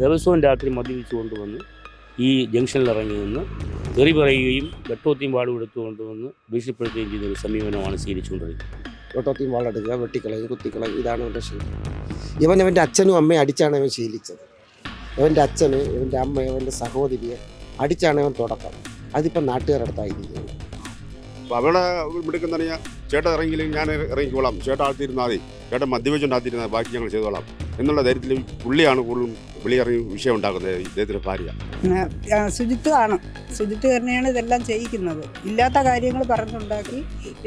ദിവസവും രാത്രി മദ്യപിച്ചു കൊണ്ടുവന്ന് ഈ ജംഗ്ഷനിൽ ഇറങ്ങി നിന്ന് തെറി പറയുകയും വെട്ടോത്തിയും വാളും എടുത്തു കൊണ്ടുവന്ന് ഭീഷണിപ്പെടുത്തുകയും ചെയ്യുന്ന ഒരു സമീപനമാണ് സ്വീകരിച്ചുകൊണ്ടിരിക്കുന്നത് വെട്ടോത്തിയും വാളെടുക്കുക വെട്ടിക്കളയും കുത്തിക്കളയും ഇതാണ് അവന്റെ ശീലം. ഇവൻ ഇവന്റെ അച്ഛനും അമ്മയും അടിച്ചാണ് ഇവൻ ശീലിച്ചത്. ഇവന്റെ അച്ഛന് ഇവന്റെ അമ്മ ഇവന്റെ സഹോദരിയെ അടിച്ചാണ് ഇവൻ തുടക്കം. അതിപ്പോൾ നാട്ടുകാരുടെ അടുത്തായിരിക്കുന്നത് അപ്പോൾ അവളെ മിടുക്കുന്ന ചേട്ടൻ ഇറങ്ങിയില്ലെങ്കിൽ ഞാൻ ഇറങ്ങിക്കോളാം. ചേട്ടൻ ആഴ്ത്തിരുന്നാൽ മതി. ചേട്ടൻ മദ്യപിച്ചുണ്ടാത്തിരുന്നാൽ ബാക്കി ഞങ്ങൾ ചെയ്തോളാം. എന്നുള്ള ധൈര്യത്തിൽ പുള്ളിയാണ് കൂടുതലും വെളിയിറങ്ങി വിഷയം ഉണ്ടാക്കുന്നത് ഇദ്ദേഹത്തിന്റെ ഭാര്യ. ശുചിത്വ ആണ്. ശുചിത്വ തന്നെയാണ് ഇതെല്ലാം ചെയ്യിക്കുന്നത്. ഇല്ലാത്ത കാര്യങ്ങൾ പറഞ്ഞുണ്ടാക്കി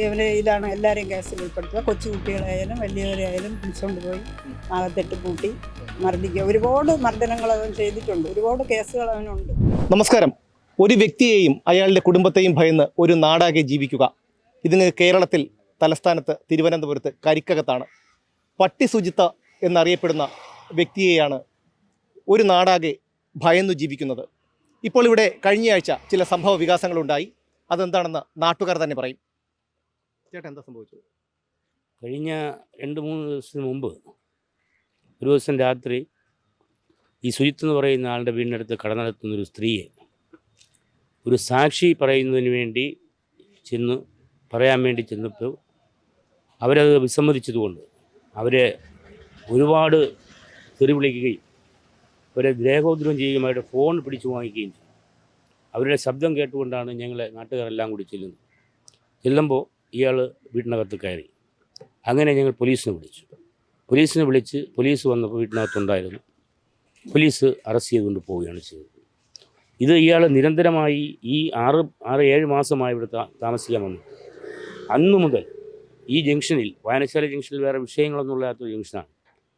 ഇവരെ ഇതാണ് എല്ലാവരെയും കേസിൽ ഉൾപ്പെടുത്തുക. കൊച്ചുകുട്ടികളായാലും വലിയവരായാലും പിടിച്ചുകൊണ്ട് പോയി അകത്തിട്ട് പൂട്ടി മർദ്ദിക്കുക. ഒരുപാട് മർദ്ദനങ്ങൾ അവൻ ചെയ്തിട്ടുണ്ട്. ഒരുപാട് കേസുകൾ അവനുണ്ട്. നമസ്കാരം. ഒരു വ്യക്തിയെയും അയാളുടെ കുടുംബത്തെയും ഭയന്ന് ഒരു നാടാകെ ജീവിക്കുക. ഇതിന് കേരളത്തിൽ തലസ്ഥാനത്ത് തിരുവനന്തപുരത്ത് കരിക്കകത്താണ്. പട്ടി ശുചിത്ത എന്നറിയപ്പെടുന്ന വ്യക്തിയെയാണ് ഒരു നാടാകെ ഭയന്നു ജീവിക്കുന്നത്. ഇപ്പോൾ ഇവിടെ കഴിഞ്ഞയാഴ്ച ചില സംഭവ വികാസങ്ങളുണ്ടായി. അതെന്താണെന്ന് നാട്ടുകാർ തന്നെ പറയും. ചേട്ടാ എന്താ സംഭവിച്ചത്? കഴിഞ്ഞ രണ്ട് മൂന്ന് ദിവസത്തിന് മുമ്പ് ഒരു ദിവസം രാത്രി ഈ സുജിത്ത് എന്ന് പറയുന്ന ആളുടെ വീടിനടുത്ത് കട നടത്തുന്ന ഒരു സ്ത്രീയെ ഒരു സാക്ഷി പറയുന്നതിന് വേണ്ടി ചെന്ന് പറയാൻ വേണ്ടി ചെന്നപ്പോൾ അവരത് വിസമ്മതിച്ചതുകൊണ്ട് അവരെ ഒരുപാട് തെറി വിളിക്കുകയും അവരെ ദേഹോദ്രവം ചെയ്യുമായിട്ട് ഫോൺ പിടിച്ചു വാങ്ങിക്കുകയും ചെയ്തു അവരുടെ ശബ്ദം കേട്ടുകൊണ്ടാണ് ഞങ്ങളെ നാട്ടുകാരെല്ലാം കൂടി ചെല്ലുന്നത്. ചെല്ലുമ്പോൾ ഇയാൾ വീട്ടിനകത്ത് കയറി. അങ്ങനെ ഞങ്ങൾ പോലീസിനെ വിളിച്ചു. പോലീസിനെ വിളിച്ച് പോലീസ് വന്നപ്പോൾ വീട്ടിനകത്തുണ്ടായിരുന്നു. പോലീസ് അറസ്റ്റ് ചെയ്തുകൊണ്ട് പോവുകയാണ് ചെയ്തത്. ഇത് ഇയാൾ നിരന്തരമായി ഈ ആറ് ആറ് ഏഴ് മാസമായി ഇവിടെ താമസിക്കാൻ വന്നു. അന്നു മുതൽ ഈ ജംഗ്ഷനിൽ വായനശാല ജംഗ്ഷനിൽ വേറെ വിഷയങ്ങളൊന്നും ഇല്ലാത്തൊരു ജംഗ്ഷനാണ്.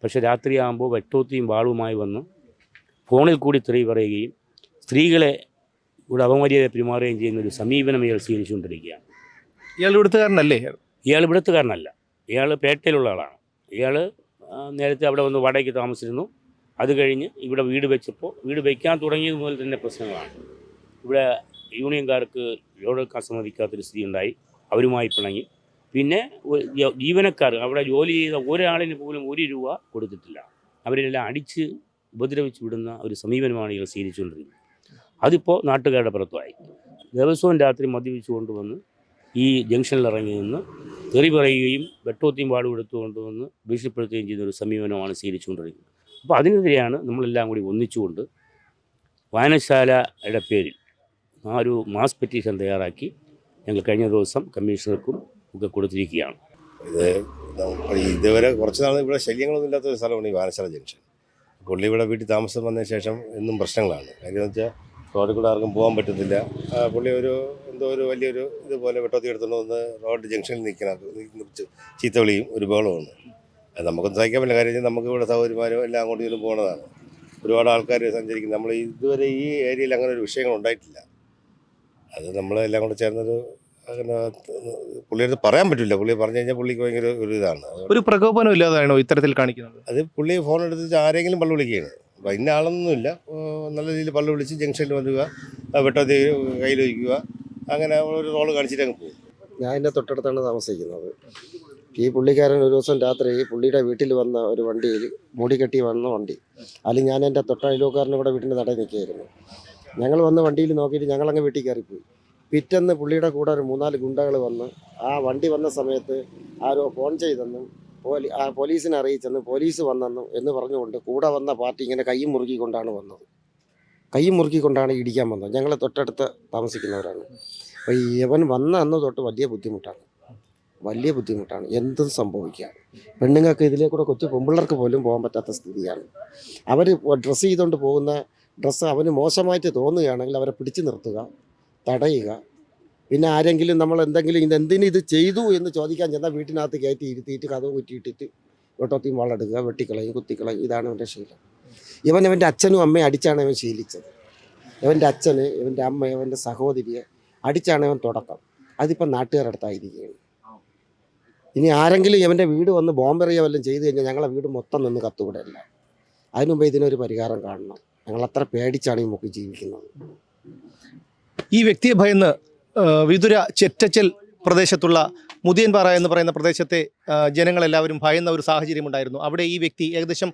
പക്ഷേ രാത്രിയാകുമ്പോൾ വെട്ടോത്തിയും വാളുമായി വന്ന്. ഫോണിൽ കൂടി തെറി പറയുകയും സ്ത്രീകളെ ഇവിടെ അപമര്യാദ പെരുമാറുകയും ചെയ്യുന്ന ഒരു സമീപനം ഇയാൾ സ്വീകരിച്ചുകൊണ്ടിരിക്കുകയാണ്. ഇയാൾ ഇവിടുത്തുകാരനല്ലേ? ഇയാൾ ഇവിടുത്തുകാരനല്ല. ഇയാൾ പേട്ടയിലുള്ള ആളാണ്. ഇയാൾ നേരത്തെ അവിടെ വന്ന് വാടകയ്ക്ക് താമസിച്ചിരുന്നു. അത് കഴിഞ്ഞ് ഇവിടെ വീട് വെച്ചപ്പോൾ വീട് വയ്ക്കാൻ തുടങ്ങിയത് മുതൽ തന്നെ പ്രശ്നങ്ങളാണ്. ഇവിടെ യൂണിയൻകാർക്ക് ലോഡെടുക്കാൻ സമ്മതിക്കാത്തൊരു സ്ഥിതി ഉണ്ടായി അവരുമായി പിണങ്ങി. പിന്നെ ജീവനക്കാർ അവിടെ ജോലി ചെയ്ത ഒരാളിന് പോലും ഒരു രൂപ കൊടുത്തിട്ടില്ല. അവരെല്ലാം അടിച്ച് ഉപദ്രവിച്ച് വിടുന്ന ഒരു സമീപനമാണ് ഇയാൾ സ്വീകരിച്ചുകൊണ്ടിരിക്കുന്നത് അതിപ്പോൾ നാട്ടുകാരുടെ പുറത്തുമായി. ദിവസവും രാത്രി മദ്യപിച്ചു കൊണ്ടുവന്ന് ഈ ജംഗ്ഷനിൽ ഇറങ്ങി നിന്ന് തെറി പറയുകയും വെട്ടോത്തിയും പാടുപെടുത്തു കൊണ്ടുവന്ന് ഭീഷണിപ്പെടുത്തുകയും ചെയ്യുന്ന ഒരു സമീപനമാണ് സ്വീകരിച്ചുകൊണ്ടിരിക്കുന്നത് അപ്പോൾ അതിനെതിരെയാണ് നമ്മളെല്ലാം കൂടി ഒന്നിച്ചുകൊണ്ട് വായനശാലയുടെ പേരിൽ ആ ഒരു മാസ് പെറ്റീഷൻ തയ്യാറാക്കി ഞങ്ങൾ കഴിഞ്ഞ ദിവസം കമ്മീഷണർക്കും ഒക്കെ കൊടുത്തിരിക്കുകയാണ്. ഇത് ഇതുവരെ കുറച്ച് നാൾ ഇവിടെ ശല്യങ്ങളൊന്നും ഇല്ലാത്ത ഒരു സ്ഥലമാണ് ഈ വായനശാല ജംഗ്ഷൻ. പുള്ളി ഇവിടെ വീട്ടിൽ താമസം വന്നതിന് ശേഷം എന്നും പ്രശ്നങ്ങളാണ്. കാര്യം വെച്ചാൽ റോഡിൽ കൂടെ ആർക്കും പോകാൻ പറ്റത്തില്ല. പുള്ളി ഒരു എന്തോ ഒരു വലിയൊരു ഇതുപോലെ വെട്ടത്തി എടുത്തുകൊണ്ട് വന്ന് റോഡ് ജംഗ്ഷനിൽ നിൽക്കണം. ചീത്ത വിളിയും ഒരു ബഹളമാണ് അത് നമുക്കൊന്നും സഹിക്കാൻ പറ്റില്ല. കാര്യം നമുക്ക് ഇവിടെ സൗകര്യമാരും എല്ലാം അങ്ങോട്ടും ഇതിലും പോകുന്നതാണ് ഒരുപാട് ആൾക്കാർ സഞ്ചരിക്കുന്നത് നമ്മൾ ഇതുവരെ ഈ ഏരിയയിൽ അങ്ങനെ ഒരു വിഷയങ്ങൾ ഉണ്ടായിട്ടില്ല. അത് നമ്മളെല്ലാം കൂടെ ചേർന്നൊരു അങ്ങനെ പുള്ളിയുടെ പറയാൻ പറ്റില്ല. പുള്ളി പറഞ്ഞു കഴിഞ്ഞാൽ പുള്ളിക്ക് ഭയങ്കര ഒരു ഇതാണ്. ഒരു പ്രകോപനം ഇല്ലാതാണോ ഇത്തരത്തിൽ കാണിക്കുന്നത്? അത് പുള്ളി ഫോൺ എടുത്തിട്ട് ആരെങ്കിലും പള്ളു വിളിക്കുകയാണ്. അപ്പം ഇന്ന ആളൊന്നുമില്ല. നല്ല രീതിയിൽ പള്ളു വിളിച്ച് ജംഗ്ഷനിൽ വന്നുക വെട്ടത്തി കയ്യിൽ വയ്ക്കുക. അങ്ങനെ ഒരു റോൾ കാണിച്ചിട്ട് അങ്ങ് പോകും. ഞാൻ എന്റെ തൊട്ടടുത്താണ് താമസിക്കുന്നത്. ഈ പുള്ളിക്കാരൻ ഒരു ദിവസം രാത്രി പുള്ളിയുടെ വീട്ടിൽ വന്ന ഒരു വണ്ടിയിൽ മുടി കെട്ടി വന്ന വണ്ടി. അതിൽ ഞാൻ എന്റെ തൊട്ടയലോക്കാരനും കൂടെ വീട്ടിന്റെ നടയിൽ നിൽക്കുകയായിരുന്നു. ഞങ്ങൾ വന്ന വണ്ടിയിൽ നോക്കിയിട്ട് ഞങ്ങളങ്ങ് വീട്ടിൽ കയറിപ്പോയി. പിറ്റേന്ന് പുള്ളിയുടെ കൂടെ ഒരു മൂന്നാൽ ഗുണ്ടകൾ വന്ന് ആ വണ്ടി വന്ന സമയത്ത് ആരോ ഫോൺ ചെയ്തെന്നും പോലീ ആ പോലീസിനെ അറിയിച്ചെന്ന് പോലീസ് വന്നെന്നും എന്ന് പറഞ്ഞുകൊണ്ട് കൂടെ വന്ന പാർട്ടി ഇങ്ങനെ കൈ മുറുക്കിക്കൊണ്ടാണ് വന്നത്. കൈ മുറുക്കിക്കൊണ്ടാണ് ഇടിക്കാൻ വന്നത്. ഞങ്ങൾ തൊട്ടടുത്ത് താമസിക്കുന്നവരാണ്. അപ്പോൾ ഈ യവൻ വന്ന അന്ന് തൊട്ട് വലിയ ബുദ്ധിമുട്ടാണ്. വലിയ ബുദ്ധിമുട്ടാണ്. എന്തും സംഭവിക്കാം. പെണ്ണുങ്ങൾക്ക് ഇതിലേ കൂടെ കൊച്ചു പെമ്പിള്ളേർക്ക് പോലും പോകാൻ പറ്റാത്ത സ്ഥിതിയാണ്. അവർ ഡ്രസ്സ് ചെയ്തുകൊണ്ട് പോകുന്ന ഡ്രസ്സ് അവന് മോശമായിട്ട് തോന്നുകയാണെങ്കിൽ അവരെ പിടിച്ചു നിർത്തുക. തടയുക. പിന്നെ ആരെങ്കിലും നമ്മൾ എന്തെങ്കിലും ഇത് എന്തിനു ഇത് ചെയ്തു എന്ന് ചോദിക്കാൻ ചെന്നാൽ വീട്ടിനകത്ത് കയറ്റി ഇരുത്തിയിട്ട് കഥ കുറ്റിയിട്ടിട്ട് വെട്ടത്തിയും വളടുക വെട്ടിക്കളയും കുത്തിക്കളയും. ഇതാണ് അവന്റെ ശീലം. ഇവൻ ഇവന്റെ അച്ഛനും അമ്മയും അടിച്ചാണ് ഇവൻ ശീലിച്ചത്. ഇവന്റെ അച്ഛന് ഇവന്റെ അമ്മ ഇവന്റെ സഹോദരിയെ അടിച്ചാണ് ഇവൻ തുടക്കം. അതിപ്പം നാട്ടുകാരടുത്തായിരിക്കുകയാണ് ഇനി ആരെങ്കിലും ഇവന്റെ വീട് വന്ന് ബോംബെറിയോ വല്ലതും ചെയ്തു കഴിഞ്ഞാൽ ഞങ്ങളെ വീട് മൊത്തം നിന്ന് കത്തുകൂടെയല്ല അതിനു മുമ്പ് ഇതിനൊരു പരിഹാരം കാണണം. ഞങ്ങൾ അത്ര പേടിച്ചാണ് ഈ മുക്കി ജീവിക്കുന്നത്. ഈ വ്യക്തിയെ ഭയന്ന് വിതുര ചെറ്റച്ചൽ പ്രദേശത്തുള്ള മുതിയൻപാറ എന്ന് പറയുന്ന പ്രദേശത്തെ ജനങ്ങളെല്ലാവരും ഭയന്ന ഒരു സാഹചര്യം ഉണ്ടായിരുന്നു. അവിടെ ഈ വ്യക്തി ഏകദേശം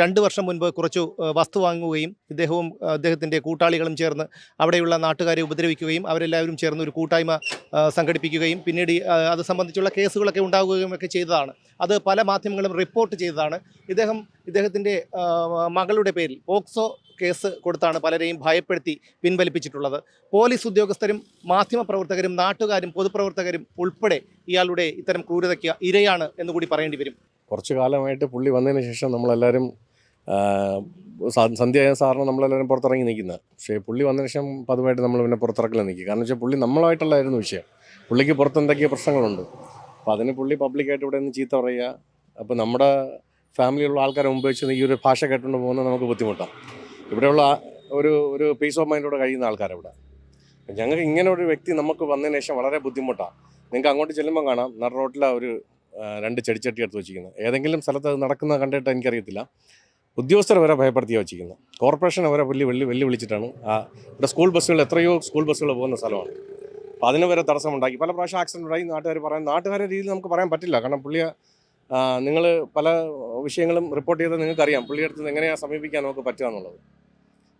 രണ്ട് വർഷം മുൻപ് കുറച്ചു വസ്തു വാങ്ങുകയും ഇദ്ദേഹവും അദ്ദേഹത്തിന്റെ കൂട്ടാളികളും ചേർന്ന് അവിടെയുള്ള നാട്ടുകാരെ ഉപദ്രവിക്കുകയും അവരെല്ലാവരും ചേർന്ന് ഒരു കൂട്ടായ്മ സംഘടിപ്പിക്കുകയും പിന്നീട് അത് സംബന്ധിച്ചുള്ള കേസുകളൊക്കെ ഉണ്ടാവുകയും ഒക്കെ ചെയ്തതാണ്. അത് പല മാധ്യമങ്ങളും റിപ്പോർട്ട് ചെയ്തതാണ്. ഇദ്ദേഹം ഇദ്ദേഹത്തിന്റെ മകളുടെ പേരിൽ പോക്സോ കേസ് കൊടുത്താണ് പലരെയും ഭയപ്പെടുത്തി പിൻവലിപ്പിച്ചിട്ടുള്ളത്. പോലീസ് ഉദ്യോഗസ്ഥരും മാധ്യമപ്രവർത്തകരും നാട്ടുകാരും പൊതുപ്രവർത്തകരും ഉൾപ്പെടെ ഇയാളുടെ ഇത്തരം ക്രൂരതയ്ക്ക് ഇരയാണ് എന്ന് കൂടി പറയേണ്ടി വരും. കുറച്ചു കാലമായിട്ട് പുള്ളി വന്നതിന് ശേഷം നമ്മളെല്ലാവരും സന്ധ്യ സാറിന് നമ്മളെല്ലാവരും പുറത്തിറങ്ങി നിൽക്കുന്നത്. പക്ഷേ പുള്ളി വന്നതിന് ശേഷം പതുവായിട്ട് നമ്മൾ പിന്നെ പുറത്തിറക്കില്ല നിൽക്കുക. കാരണം വെച്ചാൽ പുള്ളി നമ്മളായിട്ടുള്ളായിരുന്നു വിഷയം. പുള്ളിക്ക് പുറത്ത് എന്തൊക്കെയോ പ്രശ്നങ്ങളുണ്ട്. അപ്പോൾ അതിന് പുള്ളി പബ്ലിക്കായിട്ട് ഇവിടെ നിന്ന് ചീത്ത പറയുക. അപ്പോൾ നമ്മുടെ ഫാമിലിയുള്ള ആൾക്കാരെ മുമ്പ് വെച്ച് ഈ ഒരു ഭാഷ കേട്ടുകൊണ്ട് പോകുന്നത് നമുക്ക് ബുദ്ധിമുട്ടാണ്. ഇവിടെയുള്ള ഒരു ഒരു പീസ് ഓഫ് മൈൻഡോടെ കഴിയുന്ന ആൾക്കാർ ഇവിടെ ഞങ്ങൾക്ക് ഇങ്ങനെ ഒരു വ്യക്തി നമുക്ക് വന്നതിന് ശേഷം വളരെ ബുദ്ധിമുട്ടാണ് നിങ്ങൾക്ക് അങ്ങോട്ട് ചെല്ലുമ്പോൾ കാണാം. നട റോട്ടിലെ ഒരു രണ്ട് ചെടിച്ചട്ടി എടുത്ത് വെച്ചിരിക്കുന്നത്. ഏതെങ്കിലും സ്ഥലത്ത് അത് നടക്കുന്നത് കണ്ടിട്ട് എനിക്കറിയത്തില്ല. ഉദ്യോഗസ്ഥരെ വരെ ഭയപ്പെടുത്തിയാണ് വെച്ചിരിക്കുന്നത്. കോർപ്പറേഷൻ വരെ വലിയ വെള്ളി വിളിച്ചിട്ടാണ്. ആ ഇവിടെ സ്കൂൾ ബസ്സുകൾ എത്രയോ സ്കൂൾ ബസ്സുകൾ പോകുന്ന സ്ഥലമാണ്. അപ്പോൾ അതിന് വരെ തടസ്സമുണ്ടാക്കി പല പ്രാവശ്യം ആക്സിഡന്റ് ഉണ്ടായി നാട്ടുകാർ പറയാൻ നാട്ടുകാരുടെ രീതിയിൽ നമുക്ക് പറയാൻ പറ്റില്ല. കാരണം പുള്ളിയെ നിങ്ങൾ പല വിഷയങ്ങളും റിപ്പോർട്ട് ചെയ്ത് നിങ്ങൾക്കറിയാം. പുള്ളിയെടുത്ത് എങ്ങനെയാണ് സമീപിക്കാൻ നമുക്ക് പറ്റുക എന്നുള്ളത്.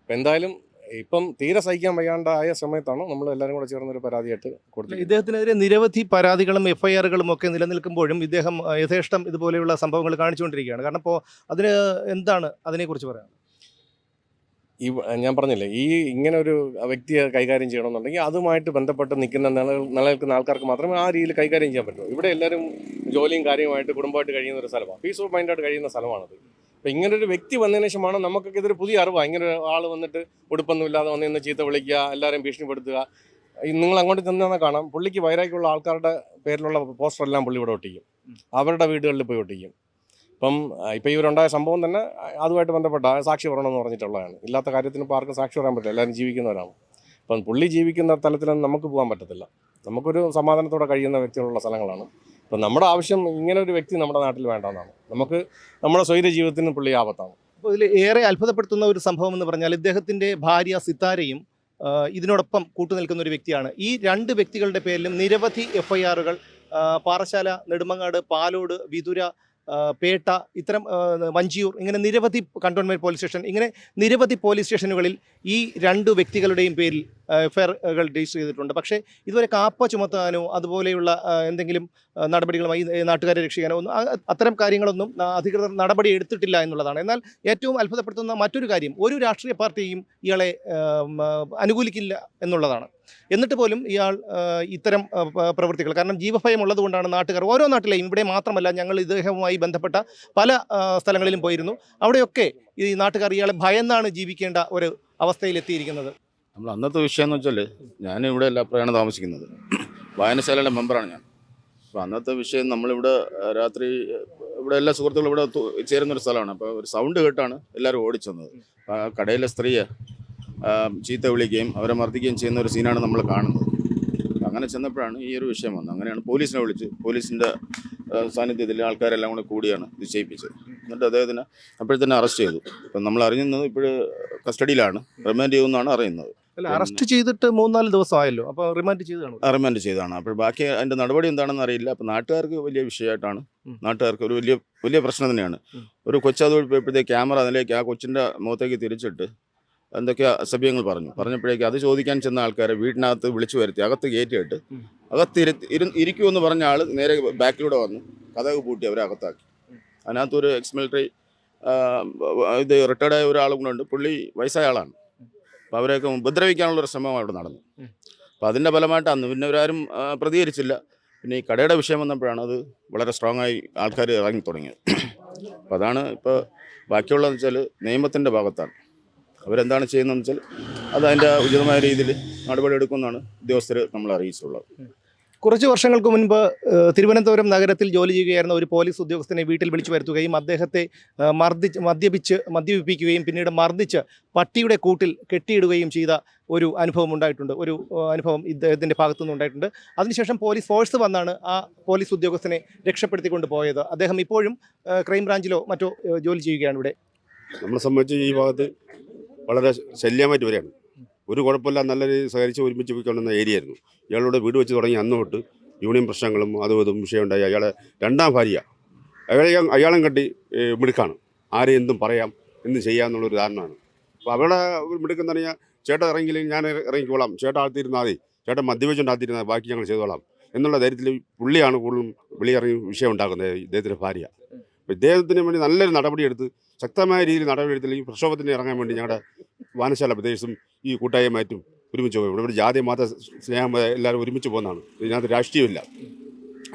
അപ്പോൾ എന്തായാലും ഇപ്പം തീരെ സഹിക്കാൻ വയ്യാണ്ടായ സമയത്താണ് നമ്മൾ എല്ലാവരും കൂടെ ചേർന്നൊരു പരാതിയായിട്ട് കൊടുത്തത് ഇദ്ദേഹത്തിനെതിരെ നിരവധി പരാതികളും എഫ്ഐആറുകളും ഒക്കെ നിലനിൽക്കുമ്പോഴും ഇദ്ദേഹം യഥേഷ്ടം ഇതുപോലെയുള്ള സംഭവങ്ങൾ കാണിച്ചുകൊണ്ടിരിക്കുകയാണ്. കാരണം ഇപ്പോൾ അതിന് എന്താണ് അതിനെക്കുറിച്ച് പറയാം ഈ ഞാൻ പറഞ്ഞില്ലേ ഈ ഇങ്ങനെ ഒരു വ്യക്തിയെ കൈകാര്യം ചെയ്യണമെന്നുണ്ടെങ്കിൽ അതുമായിട്ട് ബന്ധപ്പെട്ട് നിൽക്കുന്ന നില നിലനിൽക്കുന്ന ആൾക്കാർക്ക് മാത്രമേ ആ രീതിയിൽ കൈകാര്യം ചെയ്യാൻ പറ്റുള്ളൂ ഇവിടെ എല്ലാവരും ജോലിയും കാര്യമായിട്ട് കുടുംബമായിട്ട് കഴിയുന്ന ഒരു സ്ഥലമാണ്. പീസ് ഓഫ് മൈൻഡായിട്ട് കഴിയുന്ന സ്ഥലമാണത്. അപ്പോൾ ഇങ്ങനെ ഒരു വ്യക്തി വന്നതിന് ശേഷമാണ് നമുക്കൊക്കെ ഇതൊരു പുതിയ അറിവാണ് ഇങ്ങനെ ആൾ വന്നിട്ട് ഉടുപ്പൊന്നും ഇല്ലാതെ വന്ന് ഇന്ന് ചീത്ത വിളിക്കുക എല്ലാവരെയും ഭീഷണിപ്പെടുത്തുക. നിങ്ങൾ അങ്ങോട്ട് ചെന്നാൽ കാണാം. പുള്ളിക്ക് വൈരാഗ്യമുള്ള ആൾക്കാരുടെ പേരിലുള്ള പോസ്റ്റർ എല്ലാം പുള്ളി ഇവിടെ ഒട്ടിക്കും. അവരുടെ വീടുകളിൽ പോയി ഒട്ടിക്കും. ഇപ്പം ഇപ്പം ഇവരുണ്ടായ സംഭവം തന്നെ അതുമായിട്ട് ബന്ധപ്പെട്ട സാക്ഷി പറയണമെന്ന് പറഞ്ഞിട്ടുള്ളതാണ്. ഇല്ലാത്ത കാര്യത്തിന് ഇപ്പോൾ ആർക്കും സാക്ഷി പറയാൻ പറ്റില്ല. എല്ലാവരും ജീവിക്കുന്നവരാണ്. അപ്പം പുള്ളി ജീവിക്കുന്ന തലത്തിലൊന്നും നമുക്ക് പോകാൻ പറ്റത്തില്ല. നമുക്കൊരു സമാധാനത്തോടെ കഴിയുന്ന വ്യക്തികളുള്ള സ്ഥലങ്ങളാണ്. അപ്പം നമ്മുടെ ആവശ്യം ഇങ്ങനെ ഒരു വ്യക്തി നമ്മുടെ നാട്ടിൽ വേണ്ടെന്നാണ്. നമുക്ക് നമ്മുടെ സ്വൈര ജീവിതത്തിന് പുള്ളി ആപത്താണ്. അപ്പോൾ ഇതിൽ ഏറെ അത്ഭുതപ്പെടുത്തുന്ന ഒരു സംഭവം എന്ന് പറഞ്ഞാൽ ഇദ്ദേഹത്തിന്റെ ഭാര്യ സിത്താരയും ഇതിനോടൊപ്പം കൂട്ടുനിൽക്കുന്ന ഒരു വ്യക്തിയാണ്. ഈ രണ്ട് വ്യക്തികളുടെ പേരിലും നിരവധി എഫ് ഐ ആറുകൾ പാറശാല നെടുമങ്ങാട് പാലോട് വിതുര പേട്ട ഇത്തരം മഞ്ചിയൂർ ഇങ്ങനെ നിരവധി കണ്ടോൺമെന്റ് പോലീസ് സ്റ്റേഷൻ ഇങ്ങനെ നിരവധി പോലീസ് സ്റ്റേഷനുകളിൽ ഈ രണ്ട് വ്യക്തികളുടെയും പേരിൽ എഫ്ഐആറുകൾ രജിസ്റ്റർ ചെയ്തിട്ടുണ്ട്. പക്ഷേ ഇതുവരെ കാപ്പ ചുമത്താനോ അതുപോലെയുള്ള എന്തെങ്കിലും നടപടികളുമായി നാട്ടുകാരെ രക്ഷിക്കാനോ ഒന്നും അത്തരം കാര്യങ്ങളൊന്നും അധികൃതർ നടപടി എടുത്തിട്ടില്ല എന്നുള്ളതാണ്. എന്നാൽ ഏറ്റവും അത്ഭുതപ്പെടുത്തുന്ന മറ്റൊരു കാര്യം ഒരു രാഷ്ട്രീയ പാർട്ടിയും ഇയാളെ അനുകൂലിക്കില്ല എന്നുള്ളതാണ്. എന്നിട്ട് പോലും ഇയാൾ ഇത്തരം പ്രവൃത്തികൾ കാരണം ജീവഭയം ഉള്ളതുകൊണ്ടാണ് നാട്ടുകാർ ഓരോ നാട്ടിലെയും ഇവിടെ മാത്രമല്ല ഞങ്ങൾ ഇദ്ദേഹവുമായി ബന്ധപ്പെട്ട പല സ്ഥലങ്ങളിലും പോയിരുന്നു. അവിടെയൊക്കെ ഈ നാട്ടുകാർ ഇയാളെ ഭയന്നാണ് ജീവിക്കേണ്ട ഒരു അവസ്ഥയിലെത്തിയിരിക്കുന്നത്. നമ്മൾ അന്നത്തെ വിഷയം എന്ന് വെച്ചാൽ ഞാൻ ഇവിടെ പ്രയാണ് താമസിക്കുന്നത്. വായനശാലയുടെ മെമ്പറാണ് ഞാൻ. അപ്പോൾ അന്നത്തെ വിഷയം നമ്മളിവിടെ രാത്രി ഇവിടെ എല്ലാ സുഹൃത്തുക്കളും ഇവിടെ ചേരുന്നൊരു സ്ഥലമാണ്. അപ്പോൾ ഒരു സൗണ്ട് കേട്ടാണ് എല്ലാവരും ഓടിച്ചെന്നത്. ആ കടയിലെ സ്ത്രീയെ ചീത്ത വിളിക്കുകയും അവരെ മർദ്ദിക്കുകയും ചെയ്യുന്ന ഒരു സീനാണ് നമ്മൾ കാണുന്നത്. അങ്ങനെ ചെന്നപ്പോഴാണ് ഈ ഒരു വിഷയം വന്നത്. അങ്ങനെയാണ് പോലീസിനെ വിളിച്ച് പോലീസിന്റെ സാന്നിധ്യത്തിൽ ആൾക്കാരെല്ലാം കൂടെ കൂടിയാണ് ഇത് ചെയ്യിപ്പിച്ചത് എന്നിട്ട് അദ്ദേഹത്തിന് അപ്പോഴത്തന്നെ അറസ്റ്റ് ചെയ്തു. അപ്പം നമ്മൾ അറിയുന്നത് ഇപ്പോൾ കസ്റ്റഡിയിലാണ്. റിമാൻഡ് ചെയ്യുമെന്നാണ് അറിയുന്നത്. അല്ല അറസ്റ്റ് ചെയ്തിട്ട് മൂന്നാൽ ദിവസമായല്ലോ. അപ്പോൾ റിമാൻഡ് ചെയ്ത് കാണും റിമാൻഡ് ചെയ്താണ് അപ്പോൾ ബാക്കി അതിന്റെ നടപടി എന്താണെന്ന് അറിയില്ല. അപ്പോൾ നാട്ടുകാർക്ക് വലിയ വിഷയമായിട്ടാണ്. നാട്ടുകാർക്ക് ഒരു വലിയ വലിയ പ്രശ്നം തന്നെയാണ്. ഒരു കൊച്ചത് പോയപ്പോഴത്തേക്ക് ക്യാമറ അതിലേക്ക് ആ കൊച്ചിന്റെ മുഖത്തേക്ക് തിരിച്ചിട്ട് എന്തൊക്കെയോ അസഭ്യങ്ങൾ പറഞ്ഞു. പറഞ്ഞപ്പോഴേക്ക് അത് ചോദിക്കാൻ ചെന്ന ആൾക്കാരെ വീടിനകത്ത് വിളിച്ചു വരുത്തി അകത്ത് കയറ്റിയിട്ട്. അകത്ത് ഇരു ഇരു ഇരിക്കുമെന്ന് പറഞ്ഞ ആൾ നേരെ ബാക്കിലൂടെ വന്നു. കഥക് പൂട്ടി അവരെ അകത്താക്കി. അതിനകത്തൊരു എക്സ് മിലിറ്ററി ഇത് റിട്ടയർഡായ ഒരാളും കൂടെ ഉണ്ട്. പുള്ളി വയസ്സായ ആളാണ്. അപ്പോൾ അവരെയൊക്കെ ഉപദ്രവിക്കാനുള്ള ഒരു ശ്രമം അവിടെ നടന്നു. അപ്പോൾ അതിന്റെ ഫലമായിട്ട് അന്ന് പിന്നെ അവരാരും പ്രതികരിച്ചില്ല. പിന്നെ ഈ കടയുടെ വിഷയം വന്നപ്പോഴാണ് അത് വളരെ സ്ട്രോങ് ആയി ആൾക്കാർ ഇറങ്ങി തുടങ്ങിയത്. അപ്പോൾ അതാണ് ഇപ്പോൾ ബാക്കിയുള്ളതെന്ന് വെച്ചാൽ നിയമത്തിന്റെ ഭാഗത്താണ്. അവരെന്താണ് ചെയ്യുന്നതെന്ന് വെച്ചാൽ അത് അതിന്റെ ഉചിതമായ രീതിയിൽ നടപടി എടുക്കുമെന്നാണ് ഉദ്യോഗസ്ഥർ നമ്മൾ അറിയിച്ചിട്ടുള്ളത് കുറച്ച് വർഷങ്ങൾക്ക് മുൻപ് തിരുവനന്തപുരം നഗരത്തിൽ ജോലി ചെയ്യുകയായിരുന്ന ഒരു പോലീസ് ഉദ്യോഗസ്ഥനെ വീട്ടിൽ വിളിച്ചു വരുത്തുകയും അദ്ദേഹത്തെ മർദ്ദിച്ച് മദ്യപിച്ച് മദ്യപിപ്പിക്കുകയും പിന്നീട് മർദ്ദിച്ച് പട്ടിയുടെ കൂട്ടിൽ കെട്ടിയിടുകയും ചെയ്ത ഒരു അനുഭവം ഉണ്ടായിട്ടുണ്ട്. ഒരു അനുഭവം ഇദ്ദേഹത്തിന്റെ ഭാഗത്തുനിന്ന് ഉണ്ടായിട്ടുണ്ട്. അതിനുശേഷം പോലീസ് ഫോഴ്സ് വന്നാണ് ആ പോലീസ് ഉദ്യോഗസ്ഥനെ രക്ഷപ്പെടുത്തിക്കൊണ്ട് പോയത്. അദ്ദേഹം ഇപ്പോഴും ക്രൈംബ്രാഞ്ചിലോ മറ്റോ ജോലി ചെയ്യുകയാണ് ഇവിടെ. നമ്മളെ സംബന്ധിച്ച് ഈ ഭാഗത്ത് വളരെ ശല്യമായിട്ട് വരികയാണ്. ഒരു കുഴപ്പമില്ല നല്ല സഹകരിച്ച് ഒരുമിച്ച് പോയിക്കൊണ്ടുവന്ന ഏരിയ ആയിരുന്നു ഇയാളുടെ വീട് വെച്ച് തുടങ്ങി അന്ന് തൊട്ട് യൂണിയൻ പ്രശ്നങ്ങളും അതും ഇതും വിഷയമുണ്ടായി. അയാളെ രണ്ടാം ഭാര്യ അയാളെ അയാളും കണ്ടി മിടുക്കാണ്. ആരെ എന്തും പറയാം എന്തും ചെയ്യാമെന്നുള്ളൊരു ധാരണയാണ്. അപ്പോൾ അവളെ മിടുക്കെന്ന് പറഞ്ഞാൽ ചേട്ടൻ ഇറങ്ങിയില്ലെങ്കിൽ ഞാൻ ഇറങ്ങിക്കോളാം ചേട്ടൻ ആഴ്ത്തിരുന്നാൽ മതി ചേട്ടൻ മദ്യപിച്ചുകൊണ്ട് ആഴ്ത്തിരുന്നാൽ ബാക്കി ഞങ്ങൾ ചെയ്തോളാം എന്നുള്ള ധൈര്യത്തിൽ പുള്ളിയാണ് കൂടുതലും വെളിയിറങ്ങി വിഷയം ഉണ്ടാക്കുന്നത് ഇദ്ദേഹത്തിന്റെ ഭാര്യ. അപ്പോൾ ഇദ്ദേഹത്തിന് വേണ്ടി നല്ലൊരു നടപടിയെടുത്ത് ശക്തമായ രീതിയിൽ നടപടിയെടുത്തില്ലെങ്കിൽ പ്രക്ഷോഭത്തിന് ഇറങ്ങാൻ വേണ്ടി ഞങ്ങളുടെ വാനശാല പ്രദേശം ഈ കൂട്ടായ്മയായിട്ടും ഒരുമിച്ച് പോകും ഇവിടെ ജാതി മത സ്നേഹം എല്ലാവരും ഒരുമിച്ച് പോകുന്നതാണ്. ഇതിനകത്ത് രാഷ്ട്രീയമില്ല.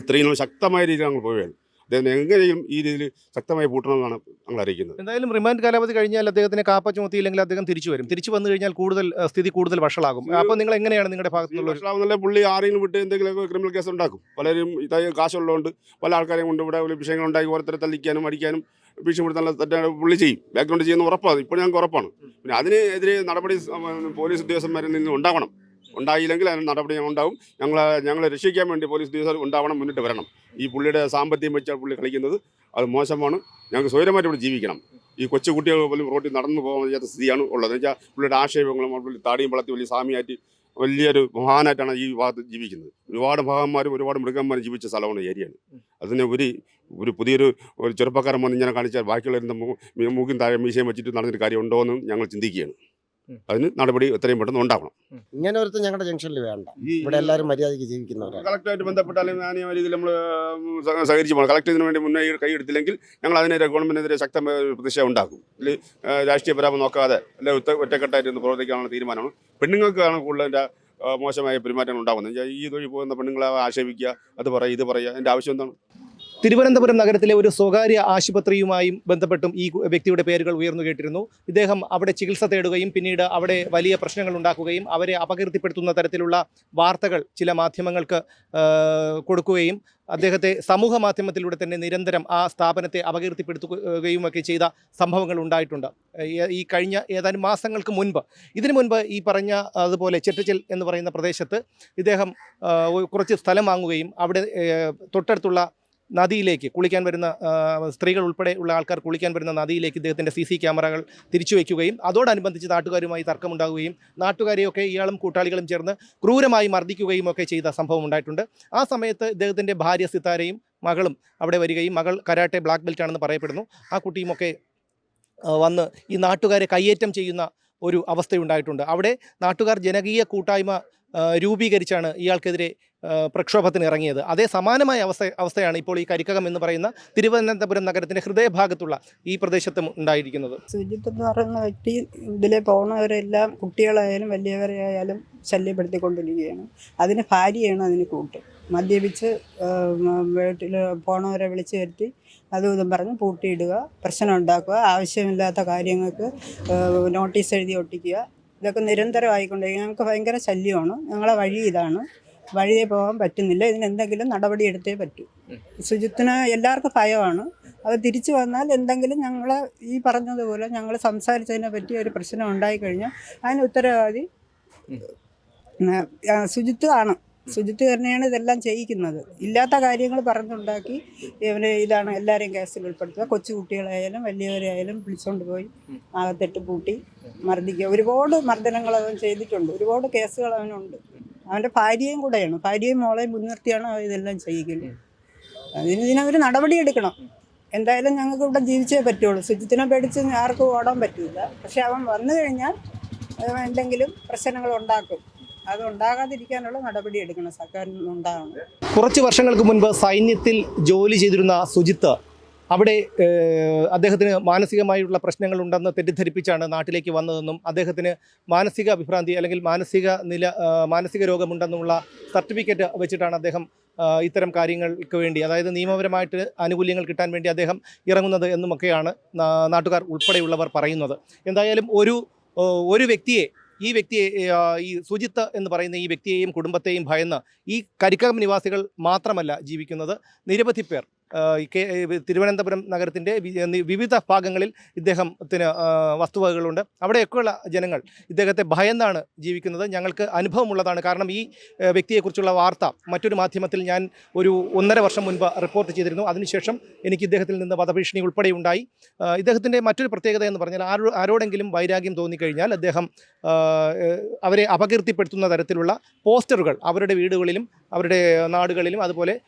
അത്രയും ശക്തമായ രീതിയിൽ ഞങ്ങൾ പോവുകയാണ്. അദ്ദേഹം എങ്ങനെയും ഈ രീതിയിൽ ശക്തമായി പൂട്ടണമെന്നാണ് ഞങ്ങൾ അറിയിക്കുന്നത്. എന്തായാലും റിമാൻഡ് കാലാവധി കഴിഞ്ഞാൽ അദ്ദേഹത്തിന് കാപ്പ ചുമത്തിയില്ലെങ്കിൽ അദ്ദേഹം തിരിച്ചു വരും. തിരിച്ചു വന്നു കഴിഞ്ഞാൽ കൂടുതൽ സ്ഥിതി കൂടുതൽ വഷളാകും. അപ്പോൾ നിങ്ങൾ എങ്ങനെയാണ് നിങ്ങളുടെ ഭാഗത്തു നിന്നുള്ള മനസ്സിലാവുന്നില്ല പുള്ളി ആരെങ്കിലും വിട്ട് എന്തെങ്കിലും ക്രിമിനൽ കേസ് ഉണ്ടാക്കും. പലരും ഇതായി കാശുള്ളതുകൊണ്ട് പല ആൾക്കാരെയും കൊണ്ട് ഇവിടെ വിഷയങ്ങൾ ഉണ്ടാക്കി ഓരോരുത്തരെ തല്ലിക്കാനും അടിക്കാനും ഭീഷണിപ്പെടുത്താനുള്ള തെറ്റാണ് പുള്ളി ചെയ്യും. ബാക്ക്ഗ്രൗണ്ട് ചെയ്യുന്ന ഉറപ്പാണ്. ഇപ്പോൾ ഞങ്ങൾക്ക് ഉറപ്പാണ്. പിന്നെ അതിനെതിരെ നടപടി പോലീസ് ഉദ്യോഗസ്ഥന്മാരിൽ നിന്ന് ഉണ്ടാവണം. ഉണ്ടായില്ലെങ്കിൽ അതിന് നടപടി ഉണ്ടാവും. ഞങ്ങൾ ഞങ്ങളെ രക്ഷിക്കാൻ വേണ്ടി പോലീസ് ഉദ്യോഗസ്ഥർ ഉണ്ടാവണം മുന്നിട്ട് വരണം. ഈ പുള്ളിയുടെ സാമ്പത്തികം വെച്ചാൽ പുള്ളി കളിക്കുന്നത്. അത് മോശമാണ്. ഞങ്ങൾക്ക് സ്വൈരമായിട്ട് ഇവിടെ ജീവിക്കണം. ഈ കൊച്ചു കുട്ടികൾ പോലും റോഡിൽ നടന്നു പോകാൻ വയ്യാത്ത സ്ഥിതിയാണ് ഉള്ളത്. എന്ന് വെച്ചാൽ പുള്ളിയുടെ ആക്ഷേപങ്ങളും പുള്ളി താടിയും വളർത്തി വലിയ സ്വാമിയായിട്ട് വലിയൊരു മഹാനായിട്ടാണ് ഈ ഭാഗത്ത് ജീവിക്കുന്നത്. ഒരുപാട് മഹാന്മാരും ഒരുപാട് മൃഗന്മാരും ജീവിച്ച സ്ഥലമാണ് ഏരിയയാണ്. അതിന് ഒരു ഒരു പുതിയൊരു ഒരു ചെറുപ്പക്കാരൻ വന്ന് ഇങ്ങനെ കാണിച്ചാൽ ബാക്കിയുള്ളവരുടെ മൂ- മൂക്കും താഴെ മീശയും വെച്ചിട്ട് നടന്നൊരു കാര്യം ഉണ്ടോ എന്ന് ഞങ്ങൾ ചിന്തിക്കുകയാണ്. അതിന് നടപടി എത്രയും പെട്ടെന്ന് ഉണ്ടാവണം. ഇങ്ങനെ ഒരുത്ത ഞങ്ങളുടെ ജംഗ്ഷനിൽ വേണ്ട. ഇവിടെ എല്ലാവരും മര്യാദയ്ക്ക് ജീവിക്കുന്നവരാണ്. കളക്ടറായിട്ട് ബന്ധപ്പെട്ടാലും മാന്യമായ രീതിയിൽ നമ്മൾ സഹകരിച്ചു പോകണം. കളക്ടർ ഇതിനു വേണ്ടി മുന്നേ കൈ എടുത്തില്ലെങ്കിൽ ഞങ്ങൾ അതിനെതിരെ ഗവൺമെന്റിനെതിരെ ശക്തമായ ഒരു പ്രതിഷേധം ഉണ്ടാക്കും. ഇതിൽ രാഷ്ട്രീയ പരാമം നോക്കാതെ അല്ലെ ഒറ്റ ഒറ്റക്കെട്ടായിട്ട് ഒന്ന് പ്രവർത്തിക്കാനുള്ള തീരുമാനമാണ്. പെണ്ണുങ്ങൾക്കാണ് കൂടുതൽ എന്റെ മോശമായ പെരുമാറ്റങ്ങൾ ഉണ്ടാകുന്നത്. ഈ തൊഴിൽ പോകുന്ന പെണ്ണുങ്ങളെ ആക്ഷേപിക്കുക അത് പറയുക ഇത് പറയുക. എന്റെ ആവശ്യം എന്താണ്? തിരുവനന്തപുരം നഗരത്തിലെ ഒരു സ്വകാര്യ ആശുപത്രിയുമായും ബന്ധപ്പെട്ടും ഈ വ്യക്തിയുടെ പേരുകൾ ഉയർന്നു കേട്ടിരുന്നു. ഇദ്ദേഹം അവിടെ ചികിത്സ തേടുകയും പിന്നീട് അവിടെ വലിയ പ്രശ്നങ്ങൾ ഉണ്ടാക്കുകയും അവരെ അപകീർത്തിപ്പെടുത്തുന്ന തരത്തിലുള്ള വാർത്തകൾ ചില മാധ്യമങ്ങൾക്ക് കൊടുക്കുകയും അദ്ദേഹത്തെ സമൂഹ മാധ്യമത്തിലൂടെ തന്നെ നിരന്തരം ആ സ്ഥാപനത്തെ അപകീർത്തിപ്പെടുത്തുകയും ഒക്കെ ചെയ്ത സംഭവങ്ങൾ ഉണ്ടായിട്ടുണ്ട്. ഈ- കഴിഞ്ഞ ഏതാനും മാസങ്ങൾക്ക് മുൻപ് ഇതിനു മുൻപ് ഈ പറഞ്ഞ അതുപോലെ ചെറ്റച്ചൽ എന്ന് പറയുന്ന പ്രദേശത്ത് ഇദ്ദേഹം കുറച്ച് സ്ഥലം വാങ്ങുകയും അവിടെ തൊട്ടടുത്തുള്ള നദിയിലേക്ക് കുളിക്കാൻ വരുന്ന സ്ത്രീകൾ ഉൾപ്പെടെ ഉള്ള ആൾക്കാർ കുളിക്കാൻ വരുന്ന നദിയിലേക്ക് ഇദ്ദേഹത്തിന്റെ സി സി ക്യാമറകൾ തിരിച്ചു വയ്ക്കുകയും അതോടനുബന്ധിച്ച് നാട്ടുകാരുമായി തർക്കമുണ്ടാകുകയും നാട്ടുകാരെയൊക്കെ ഇയാളും കൂട്ടാളികളും ചേർന്ന് ക്രൂരമായി മർദ്ദിക്കുകയും ഒക്കെ ചെയ്ത സംഭവം ഉണ്ടായിട്ടുണ്ട്. ആ സമയത്ത് ഇദ്ദേഹത്തിന്റെ ഭാര്യ സിത്താരയും മകളും അവിടെ വരികയും മകൾ കരാട്ടെ ബ്ലാക്ക് ബെൽറ്റ് ആണെന്ന് പറയപ്പെടുന്നു. ആ കുട്ടിയുമൊക്കെ വന്ന് ഈ നാട്ടുകാരെ കയ്യേറ്റം ചെയ്യുന്ന ഒരു അവസ്ഥയുണ്ടായിട്ടുണ്ട്. അവിടെ നാട്ടുകാർ ജനകീയ കൂട്ടായ്മ രൂപീകരിച്ചാണ് ഇയാൾക്കെതിരെ പ്രക്ഷോഭത്തിന് ഇറങ്ങിയത്. അതേ സമാനമായ അവസ്ഥ അവസ്ഥയാണ് ഇപ്പോൾ ഈ കരിക്കകം എന്ന് പറയുന്ന തിരുവനന്തപുരം നഗരത്തിന്റെ ഹൃദയഭാഗത്തുള്ള ഈ പ്രദേശത്തും ഉണ്ടായിരിക്കുന്നത്. സുജിത്ത് എന്ന് പറയുന്ന വ്യക്തി ഇതിലെ പോകുന്നവരെല്ലാം കുട്ടികളായാലും വലിയവരെയായാലും ശല്യപ്പെടുത്തിക്കൊണ്ടിരിക്കുകയാണ്. അതിന് ഭാര്യയാണ് അതിന് കൂട്ട്. മദ്യപിച്ച് വീട്ടിൽ പോണവരെ വിളിച്ചു വരുത്തി അതും ഇതും പറഞ്ഞ് പൂട്ടിയിടുക പ്രശ്നം ഉണ്ടാക്കുക ആവശ്യമില്ലാത്ത കാര്യങ്ങൾക്ക് നോട്ടീസ് എഴുതി ഒട്ടിക്കുക. ഇതൊക്കെ നിരന്തരമായിക്കൊണ്ടിരിക്കുക ഞങ്ങൾക്ക് ഭയങ്കര ശല്യമാണ്. ഞങ്ങളെ വഴി ഇതാണ്. വഴിയെ പോകാൻ പറ്റുന്നില്ല. ഇതിന് എന്തെങ്കിലും നടപടി എടുത്തേ പറ്റൂ. ശുചിത്വന എല്ലാവർക്കും ഭയമാണ്. അത് തിരിച്ചു വന്നാൽ എന്തെങ്കിലും ഞങ്ങൾ ഈ പറഞ്ഞതുപോലെ ഞങ്ങൾ സംസാരിച്ചതിനെ പറ്റി ഒരു പ്രശ്നം ഉണ്ടായിക്കഴിഞ്ഞാൽ അതിന് ഉത്തരവാദി ശുചിത്വമാണ് ശുചിത്വം തന്നെയാണ് ഇതെല്ലാം ചെയ്യിക്കുന്നത്. ഇല്ലാത്ത കാര്യങ്ങൾ പറഞ്ഞുണ്ടാക്കി ഇവന് ഇതാണ് എല്ലാവരെയും കേസിൽ ഉൾപ്പെടുത്തുക. കൊച്ചു കുട്ടികളായാലും വലിയവരായാലും വിളിച്ചുകൊണ്ട് പോയി അകത്തിട്ട് പൂട്ടി മർദ്ദിക്കുക. ഒരുപാട് മർദ്ദനങ്ങൾ അവൻ ചെയ്തിട്ടുണ്ട്. ഒരുപാട് കേസുകൾ അവനുണ്ട്. അവന്റെ ഭാര്യയും കൂടെയാണ്. ഭാര്യയും മോളെയും മുൻനിർത്തിയാണ് അവ ഇതെല്ലാം ചെയ്യിക്കുന്നത് അതിന് ഇതിനൊരു നടപടി എടുക്കണം. എന്തായാലും ഞങ്ങൾക്ക് ഇവിടെ ജീവിച്ചേ പറ്റുള്ളൂ. സുജിത്തിനെ പേടിച്ച് ആർക്കും ഓടാൻ പറ്റില്ല പക്ഷെ അവൻ വന്നു കഴിഞ്ഞാൽ എന്തെങ്കിലും പ്രശ്നങ്ങൾ ഉണ്ടാക്കും. അത് ഉണ്ടാകാതിരിക്കാനുള്ള നടപടി എടുക്കണം സർക്കാരിൽ കുറച്ച് വർഷങ്ങൾക്ക് മുൻപ് സൈന്യത്തിൽ ജോലി ചെയ്തിരുന്ന സുജിത്ത് അവിടെ അദ്ദേഹത്തിന് മാനസികമായുള്ള പ്രശ്നങ്ങളുണ്ടെന്ന് തെറ്റിദ്ധരിപ്പിച്ചാണ് നാട്ടിലേക്ക് വന്നതെന്നും അദ്ദേഹത്തിന് മാനസിക വിഭ്രാന്തി അല്ലെങ്കിൽ മാനസിക നില മാനസിക രോഗമുണ്ടെന്നുള്ള സർട്ടിഫിക്കറ്റ് വെച്ചിട്ടാണ് അദ്ദേഹം ഇത്തരം കാര്യങ്ങൾക്ക് വേണ്ടി അതായത് നിയമപരമായിട്ട് ആനുകൂല്യങ്ങൾ കിട്ടാൻ വേണ്ടി അദ്ദേഹം ഇറങ്ങുന്നത് എന്നുമൊക്കെയാണ് നാട്ടുകാർ ഉൾപ്പെടെയുള്ളവർ പറയുന്നത്. എന്തായാലും ഒരു ഒരു വ്യക്തിയെ ഈ വ്യക്തിയെ ഈ സുജിത്ത് എന്ന് പറയുന്ന ഈ വ്യക്തിയെയും കുടുംബത്തെയും ഭയന്ന് ഈ കരിക്കകം നിവാസികൾ മാത്രമല്ല ജീവിക്കുന്നത്. നിരവധി പേർ തിരുവനന്തപുരം നഗരത്തിന്റെ വിവിധ ഭാഗങ്ങളിൽ ഇദ്ദേഹത്തിന് വസ്തുവകകളുണ്ട്. അവിടെയൊക്കെയുള്ള ജനങ്ങൾ ഇദ്ദേഹത്തെ ഭയന്നാണ് ജീവിക്കുന്നത്. ഞങ്ങൾക്ക് അനുഭവമുള്ളതാണ്. കാരണം ഈ വ്യക്തിയെക്കുറിച്ചുള്ള വാർത്ത മറ്റൊരു മാധ്യമത്തിൽ ഞാൻ ഒരു ഒന്നര വർഷം മുൻപ് റിപ്പോർട്ട് ചെയ്തിരുന്നു. അതിനുശേഷം എനിക്ക് ഇദ്ദേഹത്തിൽ നിന്ന് വധഭീഷണി ഉൾപ്പെടെ ഉണ്ടായി ഇദ്ദേഹത്തിന്റെ മറ്റൊരു പ്രത്യേകത എന്ന് പറഞ്ഞാൽ ആരോ ആരോടെങ്കിലും വൈരാഗ്യം തോന്നിക്കഴിഞ്ഞാൽ അദ്ദേഹം അവരെ അപകീർത്തിപ്പെടുത്തുന്ന തരത്തിലുള്ള പോസ്റ്ററുകൾ അവരുടെ വീടുകളിലും അവരുടെ നാടുകളിലും അതുപോലെ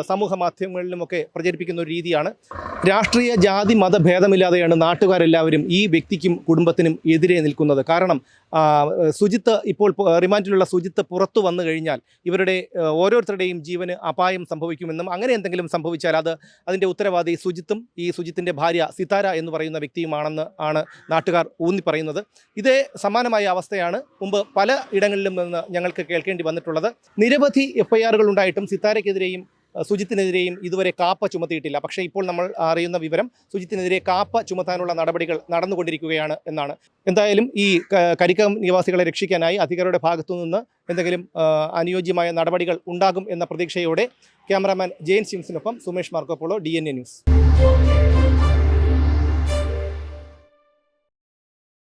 സമൂഹ മാധ്യമങ്ങളിലുമൊക്കെ പ്രചരിപ്പിക്കുന്ന ഒരു രീതിയാണ്. രാഷ്ട്രീയ ജാതി മതഭേദമില്ലാതെയാണ് നാട്ടുകാരെല്ലാവരും ഈ വ്യക്തിക്കും കുടുംബത്തിനും എതിരെ നിൽക്കുന്നത്. കാരണം സുജിത്ത് ഇപ്പോൾ റിമാൻഡിലുള്ള സുജിത്ത് പുറത്തു വന്നു കഴിഞ്ഞാൽ ഇവരുടെ ഓരോരുത്തരുടെയും ജീവന് അപായം സംഭവിക്കുമെന്നും അങ്ങനെ എന്തെങ്കിലും സംഭവിച്ചാൽ അത് അതിന്റെ ഉത്തരവാദി സുജിത്തും ഈ സുജിത്തിന്റെ ഭാര്യ സിതാര എന്ന് പറയുന്ന വ്യക്തിയുമാണെന്ന് ആണ് നാട്ടുകാർ ഊന്നി പറയുന്നത് ഇതേ സമാനമായ അവസ്ഥയാണ് മുമ്പ് പല ഇടങ്ങളിലും നിന്ന് ഞങ്ങൾക്ക് കേൾക്കേണ്ടി വന്നിട്ടുള്ളത്. നിരവധി എഫ് ഐ ആറുകൾ ഉണ്ടായിട്ടും സിത്താരയ്ക്കെതിരെയും അഹ് സുജിത്തിനെതിരെയും ഇതുവരെ കാപ്പ ചുമത്തിയിട്ടില്ല. പക്ഷേ ഇപ്പോൾ നമ്മൾ അറിയുന്ന വിവരം സുജിത്തിനെതിരെ കാപ്പ ചുമത്താനുള്ള നടപടികൾ നടന്നുകൊണ്ടിരിക്കുകയാണ് എന്നാണ്. എന്തായാലും ഈ കരിക്കം നിവാസികളെ രക്ഷിക്കാനായി അധികാരിയുടെ ഭാഗത്തു നിന്ന് എന്തെങ്കിലും അനുയോജ്യമായ നടപടികൾ ഉണ്ടാകും എന്ന പ്രതീക്ഷയോടെ cameraman Jain സിംസിനൊപ്പം Sumesh Marco Polo D news.